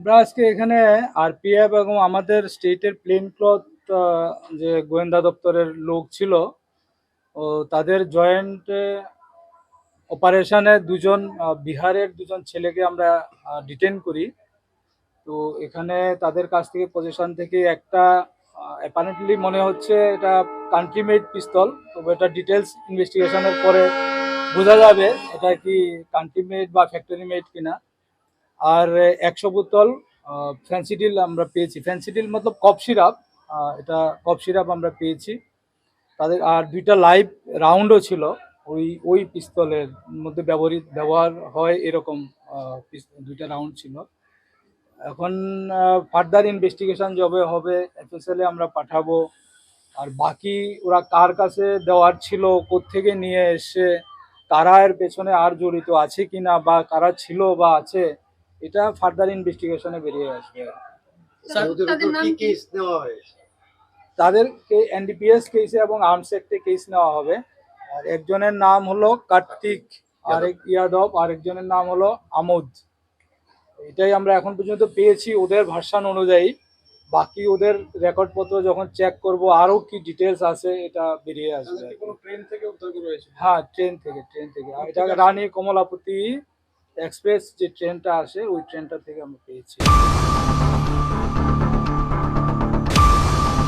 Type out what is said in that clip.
আমরা আজকে এখানে আরপিএফ এবং আমাদের স্টেটের প্লেন ক্লথ যে গোয়েন্দা দপ্তরের লোক ছিল, ও তাদের জয়েন্ট অপারেশনে দুজন বিহারের দুজন ছেলেকে আমরা ডিটেন করি। তো এখানে তাদের কাছ থেকে পজিশন থেকে একটা অ্যাপারেন্টলি মনে হচ্ছে এটা কান্ট্রি মেড পিস্তল তবে এটা ডিটেলস ইনভেস্টিগেশনের পরে বোঝা যাবে, এটা কি কান্ট্রি মেড বা ফ্যাক্টরি মেড কিনা। আর একশো বোতল ফ্যান্সিডিল আমরা পেয়েছি। ফ্যান্সিডিল মতলব কফ সিরাপ এটা কফ সিরাপ আমরা পেয়েছি। তাদের আর দুইটা লাইভ রাউন্ডও ছিল। ওই ওই পিস্তলের মধ্যে ব্যবহৃত ব্যবহার হয় এরকম দুইটা রাউন্ড ছিল। এখন ফার্দার ইনভেস্টিগেশন যবে হবে এফএসএলে আমরা পাঠাবো। আর বাকি ওরা কার কাছে দেওয়ার ছিল, কোত্থেকে নিয়ে এসে, কারা এর পেছনে আর জড়িত আছে কিনা বা কারা ছিল বা আছে এটা ফার্দার ইনভেস্টিগেশনে বেরিয়ে আসবে। তাদেরকে এনডিপিএস কেসে এবং আর্মস অ্যাক্টে কেস নেওয়া হবে। আর একজনের নাম হলো কার্তিক আরেক ইয়াদব আরেকজনের নাম হলো আমোদ। এটাই আমরা এখন পর্যন্ত পেয়েছি ওদের ভার্সান অনুযায়ী। বাকি ওদের রেকর্ডপত্র যখন চেক করব আরও কি ডিটেলস আছে এটা বেরিয়ে আসবে আর কি। কোনো ট্রেন থেকে উদ্ধার করা হয়েছে হ্যাঁ ট্রেন থেকে ট্রেন থেকে। আর এটা রানী কমলাপতি এক্সপ্রেস যে ট্রেনটা আসে ওই ট্রেনটা থেকে আমরা পেয়েছি।